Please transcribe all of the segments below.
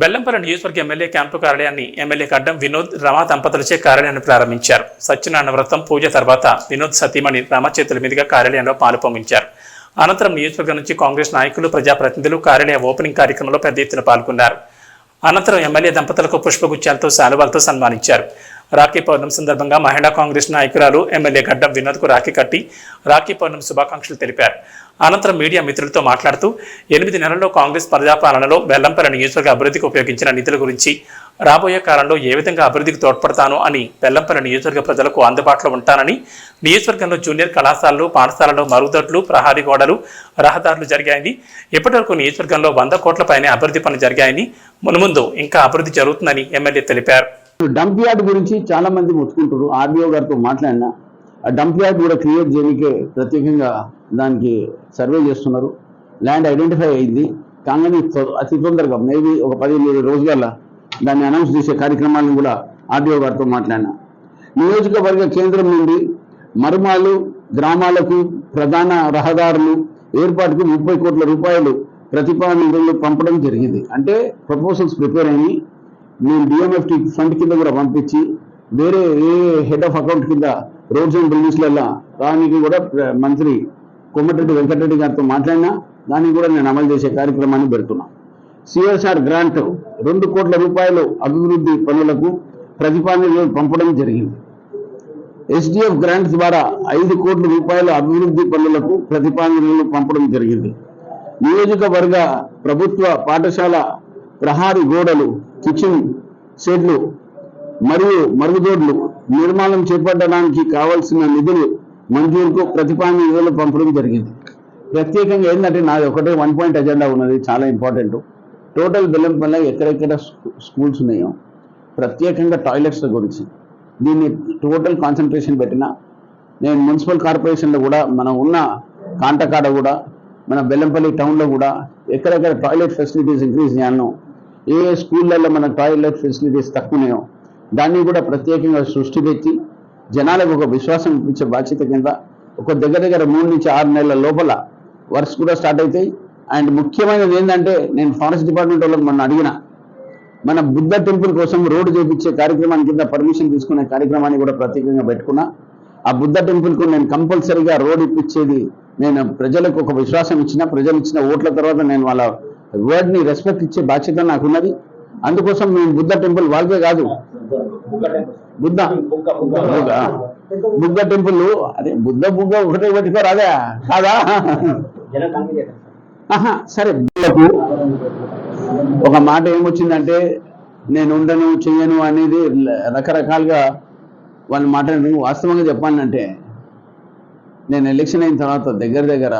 బెల్లంపల్లి నియోజకవర్గ MLA camp కార్యాలయాన్ని MLA Kaddam Vinod Rama దంపతులచే కార్యాలయాన్ని ప్రారంభించారు. సత్యనారాయణ వ్రతం పూజ తర్వాత వినోద్ సతీమణి రమ చేతుల మీదుగా కార్యాలయంలో పాలు పొంగించారు అనంతరం నియోజకవర్గం నుంచి కాంగ్రెస్ నాయకులు ప్రజాప్రతినిధులు కార్యాలయ ఓపెనింగ్ కార్యక్రమంలో పెద్ద ఎత్తున పాల్గొన్నారు. అనంతరం ఎమ్మెల్యే దంపతులకు పుష్పగుచ్చాలతో శాలువాలతో సన్మానించారు. రాఖీ పౌర్ణమి సందర్భంగా మహిళా కాంగ్రెస్ నాయకురాలు ఎమ్మెల్యే గడ్డం వినోద్కు రాఖీ కట్టి రాఖీ పౌర్ణమి శుభాకాంక్షలు తెలిపారు. అనంతరం మీడియా మిత్రులతో మాట్లాడుతూ ఎనిమిది నెలల్లో కాంగ్రెస్ ప్రజాపాలనలో బెల్లంపల్లి నియోజకవర్గ అభివృద్ధికి ఉపయోగించిన నిధుల గురించి రాబోయే కాలంలో ఏ విధంగా అభివృద్ధికి తోడ్పడతాను అని బెల్లంపల్లి నియోజకవర్గ ప్రజలకు అందుబాటులో ఉంటానని నియోజకవర్గంలో జూనియర్ కళాశాలలు పాఠశాలలో మరుగుదొడ్లు ప్రహారీ గోడలు రహదారులు జరిగాయని ఇప్పటివరకు నియోజకవర్గంలో వంద కోట్ల పైనే అభివృద్ధి పనులు జరిగాయని మునుముందు ఇంకా అభివృద్ధి జరుగుతుందని ఎమ్మెల్యే తెలిపారు. డంప్ యార్డ్ గురించి చాలా మంది ముట్టుకుంటారు ఆర్డీఓ గారితో మాట్లాడినా ఆ డంప్ యార్డ్ కూడా క్రియేట్ చేయడానికి ప్రత్యేకంగా దానికి సర్వే చేస్తున్నారు. ల్యాండ్ ఐడెంటిఫై అయింది. కాగానే అతి తొందరగా మేబీ ఒక పదిహేను రోజుల దాన్ని అనౌన్స్ చేసే కార్యక్రమాలను కూడా ఆర్డీఓ గారితో మాట్లాడినా. నియోజకవర్గ కేంద్రం నుండి మరుమాలు గ్రామాలకు ప్రధాన రహదారులు ఏర్పాటుకు ముప్పై కోట్ల రూపాయలు ప్రతిపాదనలు పంపడం జరిగింది. అంటే ప్రపోజల్స్ ప్రిపేర్ అయ్యి నేను డిఎంఎఫ్టి ఫండ్ కింద కూడా పంపించి వేరే ఏ హెడ్ ఆఫ్ అకౌంట్ కింద రోడ్స్ అండ్ బిల్డింగ్స్లలో దానికి కూడా మంత్రి కొమ్మటిరెడ్డి వెంకటరెడ్డి గారితో మాట్లాడినా దాన్ని కూడా నేను అమలు చేసే కార్యక్రమాన్ని పెడుతున్నా. సిఎస్ఆర్ గ్రాంట్ రెండు కోట్ల రూపాయలు అభివృద్ధి పనులకు ప్రతిపాదనలు పంపడం జరిగింది. ఎస్డిఎఫ్ గ్రాంట్ ద్వారా ఐదు కోట్ల రూపాయల అభివృద్ధి పనులకు ప్రతిపాదనలు పంపడం జరిగింది. నియోజకవర్గ ప్రభుత్వ పాఠశాల ప్రహారీ గోడలు కిచెన్ షెడ్లు మరియు మరుగుదొడ్లు నిర్మాణం చేపట్టడానికి కావాల్సిన నిధులు మంజూరుకు ప్రతిపాదనలు పంపడం జరిగింది. ప్రత్యేకంగా ఏంటంటే నాది ఒకటే వన్ పాయింట్ అజెండా ఉన్నది చాలా ఇంపార్టెంట్ టోటల్ బెల్లంపల్లి ఎక్కడెక్కడ స్కూల్స్ ఉన్నాయో ప్రత్యేకంగా టాయిలెట్స్ గురించి. దీన్ని టోటల్ కాన్సన్ట్రేషన్ పెట్టిన నేను మున్సిపల్ కార్పొరేషన్లో కూడా మనం ఉన్న కాంటకాడ కూడా మన బెల్లంపల్లి టౌన్లో కూడా ఎక్కడెక్కడ టాయిలెట్ ఫెసిలిటీస్ ఇంక్రీజ్ చేయాలనో ఏ స్కూళ్ళల్లో మన టాయిలెట్ ఫెసిలిటీస్ తక్కువ ఉన్నాయో దాన్ని కూడా ప్రత్యేకంగా సృష్టి తెచ్చి జనాలకు ఒక విశ్వాసం ఇప్పించే బాధ్యత కింద ఒక దగ్గర దగ్గర మూడు నుంచి ఆరు నెలల లోపల వర్క్స్ కూడా స్టార్ట్ అవుతాయి. అండ్ ముఖ్యమైనది ఏంటంటే నేను ఫారెస్ట్ డిపార్ట్మెంట్ వాళ్ళకి మొన్న అడిగిన మన బుద్ధ టెంపుల్ కోసం రోడ్డు చేపించే కార్యక్రమాన్ని కింద పర్మిషన్ తీసుకునే కార్యక్రమాన్ని కూడా ప్రత్యేకంగా పెట్టుకున్నా. ఆ బుద్ధ టెంపుల్కు నేను కంపల్సరీగా రోడ్ ఇప్పించేది నేను ప్రజలకు ఒక విశ్వాసం ఇచ్చిన ప్రజలు ఇచ్చిన ఓట్ల తర్వాత నేను వాళ్ళ వర్డ్ని రెస్పెక్ట్ ఇచ్చే బాధ్యత నాకున్నది. అందుకోసం మేము బుద్ధ టెంపుల్ వాళ్ళకే కాదు బుద్ధ. బుద్ధ బుద్ధ టెంపుల్. అదే బుద్ధ బుద్ధ ఒకటే పెట్టుకోరు అదే కాదా? సరే. వీళ్ళకు ఒక మాట ఏమొచ్చిందంటే నేను ఉండను చెయ్యను అనేది రకరకాలుగా వాళ్ళు మాట్లాడిన వాస్తవంగా చెప్పాలంటే నేను ఎలక్షన్ అయిన తర్వాత దగ్గర దగ్గర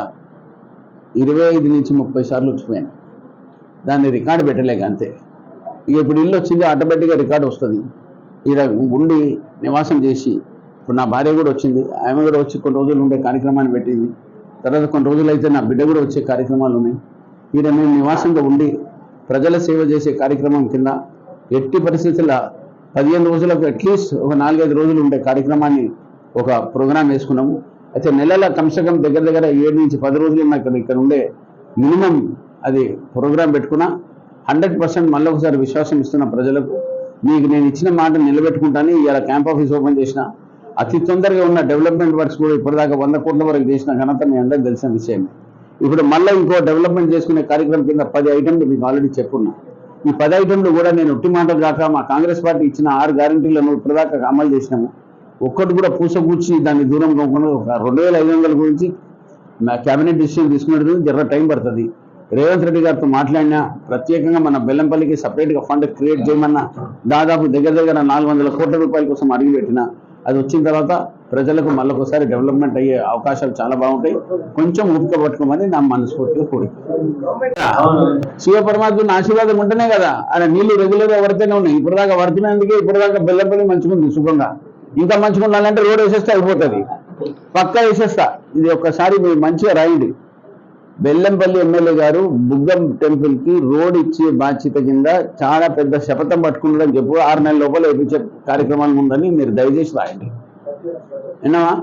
ఇరవై ఐదు నుంచి ముప్పై సార్లు వచ్చిపోయాను. దాన్ని రికార్డు పెట్టలేక అంతే. ఇక ఇప్పుడు ఇల్లు వచ్చింది ఆటోమేటిక్గా రికార్డు వస్తుంది. ఇక్కడ ఉండి నివాసం చేసి ఇప్పుడు నా భార్య కూడా వచ్చింది ఆమె కూడా వచ్చి కొన్ని రోజులు ఉండే కార్యక్రమాన్ని పెట్టింది. తర్వాత కొన్ని రోజులు అయితే నా బిడ్డ కూడా వచ్చే కార్యక్రమాలు ఉన్నాయి. ఈడ మేము నివాసంగా ఉండి ప్రజల సేవ చేసే కార్యక్రమం కింద ఎట్టి పరిస్థితుల పదిహేను రోజులకు అట్లీస్ట్ ఒక నాలుగైదు రోజులు ఉండే కార్యక్రమాన్ని ఒక ప్రోగ్రాం వేసుకున్నాము. అయితే నెలల కమ్సకం దగ్గర దగ్గర ఏడు నుంచి పది రోజులు నాకు ఇక్కడ ఇక్కడ ఉండే మినిమం అది ప్రోగ్రాం పెట్టుకున్నా హండ్రెడ్ పర్సెంట్ మళ్ళీ ఒకసారి విశ్వాసం ఇస్తున్న ప్రజలకు మీకు నేను ఇచ్చిన మాట నిలబెట్టుకుంటాను ఇలా క్యాంప్ ఆఫీస్ ఓపెన్ చేసిన. అతి తొందరగా ఉన్న డెవలప్మెంట్ వర్క్స్ కూడా ఇప్పటిదాకా వంద కోట్ల వరకు చేసిన ఘనత మీ అందరికీ తెలిసిన విషయం. ఇప్పుడు మళ్ళీ ఇంకో డెవలప్మెంట్ చేసుకునే కార్యక్రమం కింద పది ఐటెంలు మీకు ఆల్రెడీ చెప్పున్నా. ఈ పది ఐటెంలు కూడా నేను ఒట్టి మాటలు కాక మా కాంగ్రెస్ పార్టీ ఇచ్చిన ఆరు గ్యారంటీలను ఇప్పటిదాకా అమలు చేసినాము. ఒక్కటి కూడా పూసకూర్చి దాన్ని దూరం కాకుండా ఒక రెండు వేల ఐదు వందల గురించి మా డిసిషన్ తీసుకునేది జర టైం పడుతుంది. రేవంత్ రెడ్డి గారితో మాట్లాడినా ప్రత్యేకంగా మన బెల్లంపల్లికి సపరేట్గా ఫండ్ క్రియేట్ చేయమన్నా దాదాపు దగ్గర దగ్గర నాలుగు వందల కోట్ల రూపాయల కోసం అడిగి పెట్టిన అది వచ్చిన తర్వాత ప్రజలకు మళ్ళొకసారి డెవలప్మెంట్ అయ్యే అవకాశాలు చాలా బాగుంటాయి. కొంచెం ఊపిక పట్టుకోమని నా మనస్ఫూర్తిగా కోరిక శివ పరమాత్మ ఆశీర్వాదం ఉంటేనే కదా ఆయన నీళ్ళు రెగ్యులర్గా పడితేనే ఉన్నాయి. ఇప్పుడు దాకా పడుతున్నందుకే ఇప్పుడు దాకా బెల్లంపల్లి మంచుకుంది సుఖంగా ఇంకా మంచిగా ఉండాలంటే రోడ్ వేసేస్తే అయిపోతుంది. పక్కా వేసేస్తా. ఇది ఒక్కసారి మీరు మంచిగా రాయండి. బెల్లంపల్లి ఎమ్మెల్యే గారు బుగ్గం టెంపుల్కి రోడ్ ఇచ్చే బాధ్యత కింద చాలా పెద్ద శపథం పట్టుకున్నాడని చెప్పు. ఆరు నెలల లోపల వేయించే కార్యక్రమాలు ఉందని మీరు దయచేసి రాయండి. విన్నావా?